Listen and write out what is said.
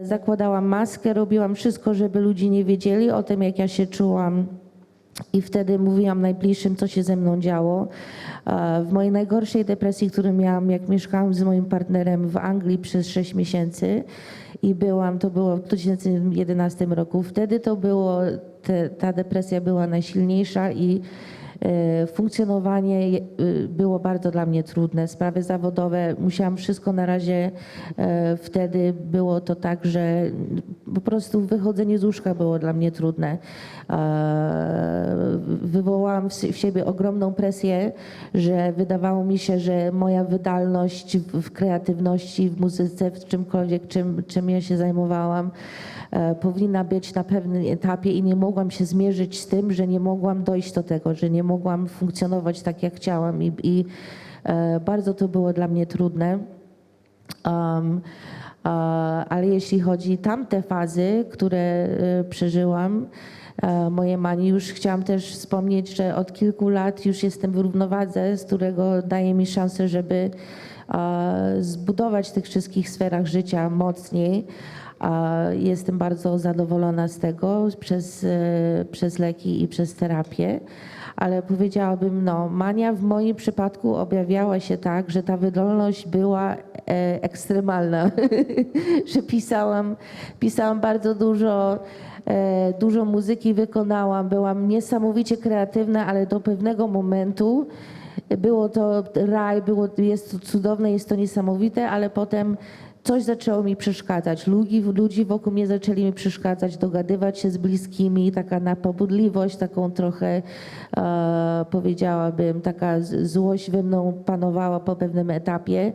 Zakładałam maskę, robiłam wszystko, żeby ludzie nie wiedzieli o tym, jak ja się czułam. I wtedy mówiłam najbliższym, co się ze mną działo. E, W mojej najgorszej depresji, którą miałam, jak mieszkałam z moim partnerem w Anglii przez 6 miesięcy i byłam, to było w 2011 roku, wtedy to było, te, ta depresja była najsilniejsza i funkcjonowanie je- y, było bardzo dla mnie trudne. Sprawy zawodowe, musiałam wszystko na razie, e, wtedy było to tak, że po prostu wychodzenie z łóżka było dla mnie trudne. E, Wywołałam w siebie ogromną presję, że wydawało mi się, że moja wydalność w, kreatywności, w muzyce, w czymkolwiek, czym, czym ja się zajmowałam, e, powinna być na pewnym etapie i nie mogłam się zmierzyć z tym, że nie mogłam dojść do tego, że nie mogłam funkcjonować tak, jak chciałam i, i e, bardzo to było dla mnie trudne. Um, ale jeśli chodzi tamte fazy, które e, przeżyłam, e, moje mani, już chciałam też wspomnieć, że od kilku lat już jestem w równowadze, z którego daje mi szansę, żeby zbudować w tych wszystkich sferach życia mocniej. Jestem bardzo zadowolona z tego przez, e, przez leki i przez terapię, ale powiedziałabym, no, mania w moim przypadku objawiała się tak, że ta wydolność była e, ekstremalna, że pisałam, pisałam bardzo dużo, e, dużo muzyki wykonałam, byłam niesamowicie kreatywna, ale do pewnego momentu było to raj, było, jest to cudowne, jest to niesamowite, ale potem coś zaczęło mi przeszkadzać. Ludzi, ludzi wokół mnie zaczęli mi przeszkadzać, dogadywać się z bliskimi, taka napobudliwość, taką trochę, e, powiedziałabym, taka złość we mną panowała po pewnym etapie.